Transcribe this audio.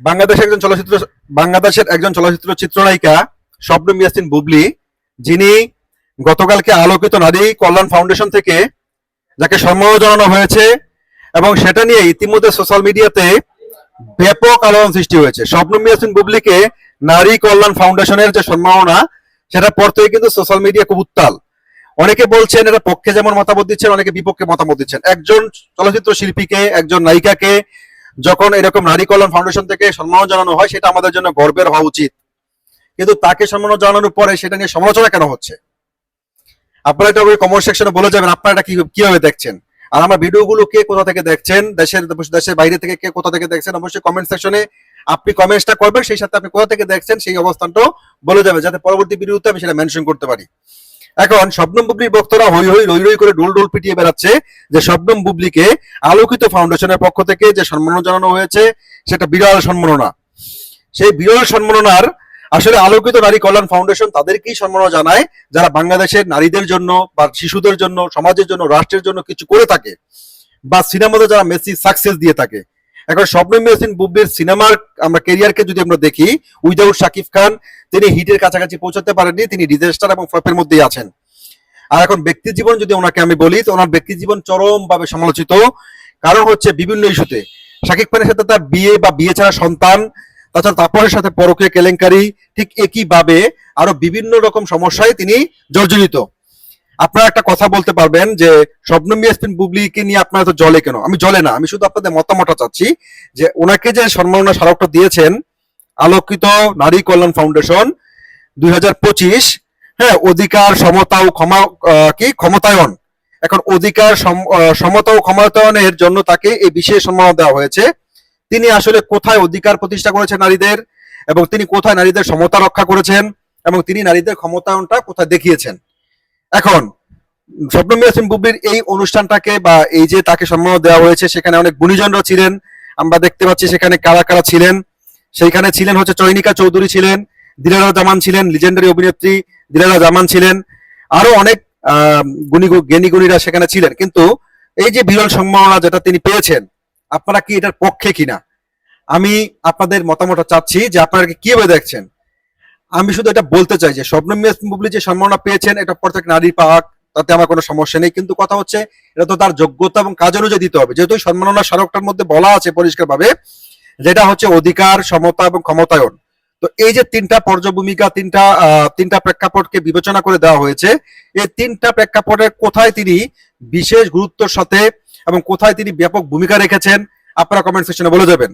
বাংলাদেশের একজন চলচ্চিত্র, বাংলাদেশের একজন চলচ্চিত্র চিত্রনায়িকা শবনম ইয়াসিন বুবলি, যিনি গতকালকে আলোকিত নারী কল্যাণ ফাউন্ডেশন থেকে যাকে সম্মান জানানো হয়েছে এবং সেটা নিয়ে ইতিমধ্যে সোশ্যাল মিডিয়াতে ব্যাপক আলোড়ন সৃষ্টি হয়েছে। শবনম ইয়াসিন বুবলিকে নারী কল্যাণ ফাউন্ডেশনের যে সম্মাননা, সেটা পর থেকে কিন্তু সোশ্যাল মিডিয়া খুব উত্তাল। অনেকে বলছেন এটা পক্ষে যেমন মতামত দিচ্ছেন, অনেকে বিপক্ষে মতামত দিচ্ছেন। একজন চলচ্চিত্র শিল্পীকে, একজন নায়িকাকে যখন এরকম নারী কল্যাণ ফাউন্ডেশন থেকে সম্মান জানানো হয়, সেটা আমাদের জন্য গর্বের হওয়া উচিত। কিন্তু তাকে সম্মান জানানোর পরে সেটা নিয়ে সমালোচনা কেন হচ্ছে? আপনারা এটা কমেন্ট সেকশনে বলে যাবেন, আপনারা এটা কীভাবে দেখছেন? আর আমার ভিডিওগুলো কে কোথা থেকে দেখছেন? দেশের দেশের বাইরে থেকে কে কোথা থেকে দেখছেন? অবশ্যই কমেন্ট সেকশনে আপনি কমেন্টসটা করবেন, সেই সাথে আপনি কোথা থেকে দেখছেন, সেই অবস্থানটাও বলে যাবে যাতে পরবর্তী ভিডিওতে আমি সেটা মেনশন করতে পারি। এখন শবনম বুবলির ভক্তরা হই হই রই রই করে ডোল ডোল পিটিয়ে বেড়াচ্ছে যে শবনম বুবলিকে আলোকিত ফাউন্ডেশনের পক্ষ থেকে যে সম্মাননা জানানো হয়েছে, সেটা বিরল সম্মাননা। সেই বিরল সম্মাননার আসলে আলোকিত নারী কল্যাণ ফাউন্ডেশন তাদেরকেই সম্মাননা জানায় যারা বাংলাদেশের নারীদের জন্য বা শিশুদের জন্য, সমাজের জন্য, রাষ্ট্রের জন্য কিছু করে থাকে বা সিনেমাতে যারা মেসি সাকসেস দিয়ে থাকে। এখন স্বপ্ন মেসিন বুবলির সিনেমার আমরা কেরিয়ারকে যদি আমরা দেখি উইদাউট শাকিব খান, তিনি হিটের কাছাকাছি পৌঁছাতে পারেননি, তিনি ডিজাস্টার এবং ফ্লপের মধ্যেই আছেন। আর এখন ব্যক্তি জীবন যদি ওনাকে আমি বলি, তো ওনার ব্যক্তি জীবন চরম ভাবে সমালোচিত। কারণ হচ্ছে বিভিন্ন ইস্যুতে। শাকিব খানের সাথে তার বিয়ে বা বিয়ে ছাড়া সন্তান, তাছাড়া তাপসের সাথে পরকীয় কেলেঙ্কারি, ঠিক একইভাবে আরও বিভিন্ন রকম সমস্যায় তিনি জর্জরিত। আপনারা একটা কথা বলতে পারবেন যে শবনম ইয়াসমিন বুবলিকে নিয়ে আপনারা তো জলে কেন? আমি জলে না, আমি শুধু আপনাদের মতামতটা চাচ্ছি যে ওনাকে যে সম্মাননা স্মারকটা দিয়েছেন, আলোকিত নারী কল্যাণ ফাউন্ডেশন দুই হাজার পঁচিশ হ্যাঁ অধিকার, সমতা ও ক্ষমা কি? ক্ষমতায়ন। এখন অধিকার সমতা ও ক্ষমতায়নের জন্য তাকে এই বিশেষ সম্মান দেওয়া হয়েছে। তিনি আসলে কোথায় অধিকার প্রতিষ্ঠা করেছেন নারীদের এবং তিনি কোথায় নারীদের সমতা রক্ষা করেছেন এবং তিনি নারীদের ক্ষমতায়নটা কোথায় দেখিয়েছেন? এখন, স্বপ্নম ইয়াসিন বুবলির এই অনুষ্ঠানটাকে বা এই যে তাকে সম্মান দেওয়া হয়েছে, সেখানে অনেক গুণীজনরা ছিলেন। আমরা দেখতে পাচ্ছি সেখানে কারা কারা ছিলেন। সেইখানে ছিলেন হচ্ছে চয়নিকা চৌধুরী ছিলেন, দিলারা জামান ছিলেন লিজেন্ডারি অভিনেত্রী দিলারা জামান ছিলেন। আরও অনেক গুণী জ্ঞানী গুণীরা সেখানে ছিলেন। কিন্তু এই যে বিরল সম্মাননা যেটা তিনি পেয়েছেন, আপনারা কি এটার পক্ষে কিনা? আমি আপনাদের মতামত চাচ্ছি যে আপনারা কীভাবে দেখছেন? আমি শুধু এটা বলতে চাই যে বুবলি যে সম্মাননা পেয়েছেন, এটা প্রত্যেক নারী পাক, তাতে আমার কোনো সমস্যা নেই। কিন্তু কথা হচ্ছে, এটা তো তার যোগ্যতা এবং কাজ অনুযায়ী দিতে হবে। যেহেতু সম্মাননা স্মারকটার মধ্যে বলা আছে পরিষ্কারভাবে, যেটা হচ্ছে অধিকার, সমতা এবং ক্ষমতায়ন। তো এই যে তিনটা পর্যভূমিকা, তিনটা তিনটা প্রেক্ষাপটকে বিবেচনা করে দেওয়া হয়েছে, এই তিনটা প্রেক্ষাপটের কোথায় তিনি বিশেষ গুরুত্বের সাথে এবং কোথায় তিনি ব্যাপক ভূমিকা রেখেছেন, আপনারা কমেন্ট সেকশনে বলে যাবেন।